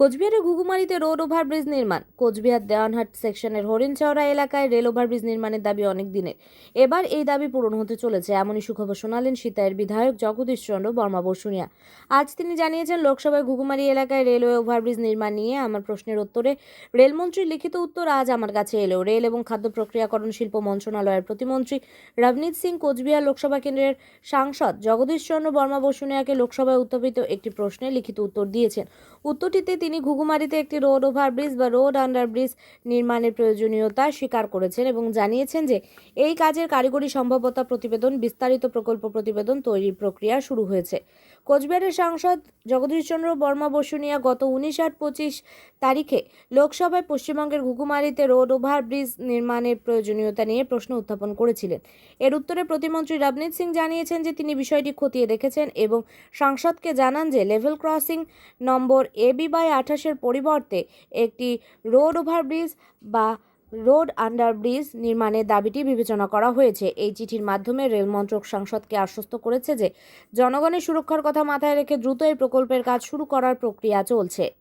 কোচবিহারের ঘুঘুমারিতে road overbridge নির্মাণ। কোচবিহার দেওয়ানহাট সেকশনের হরিণচওড়া এলাকায় রেল ওভারব্রিজ নির্মাণের দাবি অনেক দিনের। এবার এই দাবি পূরণ হতে চলেছে, এমনই সুখবর শোনালেন সীতায়ের বিধায়ক জগদীশ চন্দ্র বর্মা বসুনিয়া। আজ তিনি জানিয়েছেন, লোকসভায় ঘুঘুমারি এলাকায় রেলওয়ে ওভারব্রিজ নির্মাণ নিয়ে আমার প্রশ্নের উত্তরে রেলমন্ত্রীর লিখিত উত্তর আজ আমার কাছে এলো। রেল এবং খাদ্য প্রক্রিয়াকরণ শিল্প মন্ত্রণালয়ের প্রতিমন্ত্রী রবনীত সিং কোচবিহার লোকসভা কেন্দ্রের সাংসদ জগদীশ চন্দ্র বর্মা বসুনিয়াকে লোকসভায় উত্থাপিত একটি প্রশ্নে লিখিত উত্তর দিয়েছেন। উত্তরটিতে তিনি ঘুঘুমারিতে একটি রোড ওভারব্রিজ বা রোড আন্ডারব্রিজ নির্মাণের প্রয়োজনীয়তা স্বীকার করেছেন এবং জানিয়েছেন যে এই কাজের কারিগরি সম্ভাব্যতা প্রতিবেদন, বিস্তারিত প্রকল্প প্রতিবেদন তৈরির প্রক্রিয়া শুরু হয়েছে। কোচবিহারের সাংসদ জগদীশচন্দ্র বর্মা বসুনিয়া গত উনিশ আট পঁচিশ তারিখে লোকসভায় পশ্চিমবঙ্গের ঘুঘুমারিতে রোড ওভারব্রিজ নির্মাণের প্রয়োজনীয়তা নিয়ে প্রশ্ন উত্থাপন করেছিলেন। এর উত্তরে প্রতিমন্ত্রী রবনীত সিং জানিয়েছেন যে তিনি বিষয়টি খতিয়ে দেখেছেন এবং সাংসদকে জানান যে level crossing number AB by আঠাশের পরিবর্তে একটি রোড ওভারব্রিজ বা রোড আন্ডারব্রিজ নির্মাণের দাবিটি বিবেচনা করা হয়েছে। এই চিঠির মাধ্যমে রেল মন্ত্রক সাংসদকে আশ্বস্ত করেছে যে, জনগণের সুরক্ষার কথা মাথায় রেখে দ্রুত এই প্রকল্পের কাজ শুরু করার প্রক্রিয়া চলছে।